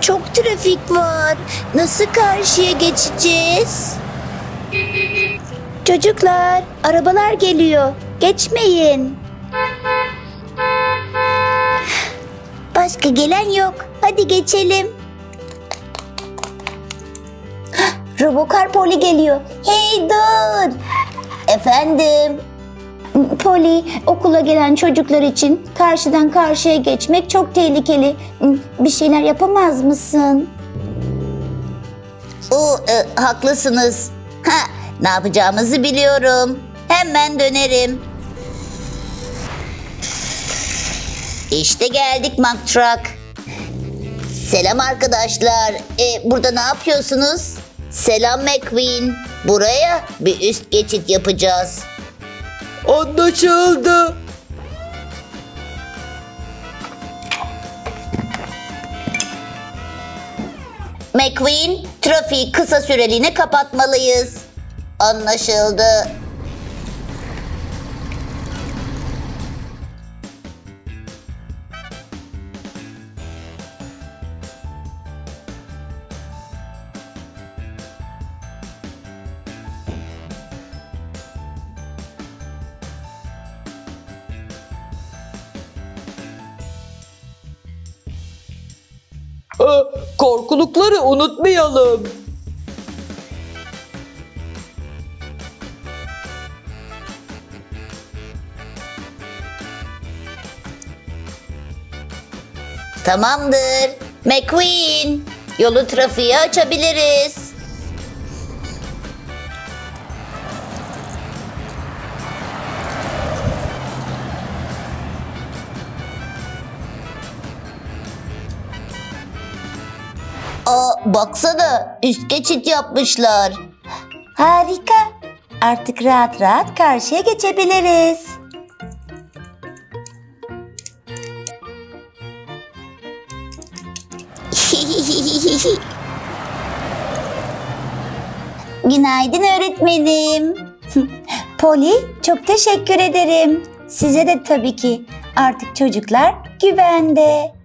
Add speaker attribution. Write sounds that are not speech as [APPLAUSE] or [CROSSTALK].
Speaker 1: çok trafik var. Nasıl karşıya geçeceğiz? Çocuklar, arabalar geliyor. Geçmeyin. Başka gelen yok. Hadi geçelim. Robokar Poli geliyor. Hey dur. Efendim. Poli, okula gelen çocuklar için karşıdan karşıya geçmek çok tehlikeli. Bir şeyler yapamaz mısın?
Speaker 2: O e, haklısınız. Ha, ne yapacağımızı biliyorum. Hemen dönerim. İşte geldik Mack Truck. Selam arkadaşlar. E, burada ne yapıyorsunuz? Selam McQueen. Buraya bir üst geçit yapacağız.
Speaker 3: Anlaşıldı.
Speaker 2: McQueen, trafiği kısa süreliğine kapatmalıyız. Anlaşıldı.
Speaker 3: Korkulukları unutmayalım.
Speaker 2: Tamamdır. McQueen, yolu trafiğe açabiliriz. Aa, baksana üst geçit yapmışlar.
Speaker 1: Harika. Artık rahat rahat karşıya geçebiliriz. [LAUGHS]
Speaker 2: Günaydın öğretmenim. [LAUGHS]
Speaker 1: Poli, çok teşekkür ederim. Size de tabii ki. Artık çocuklar güvende.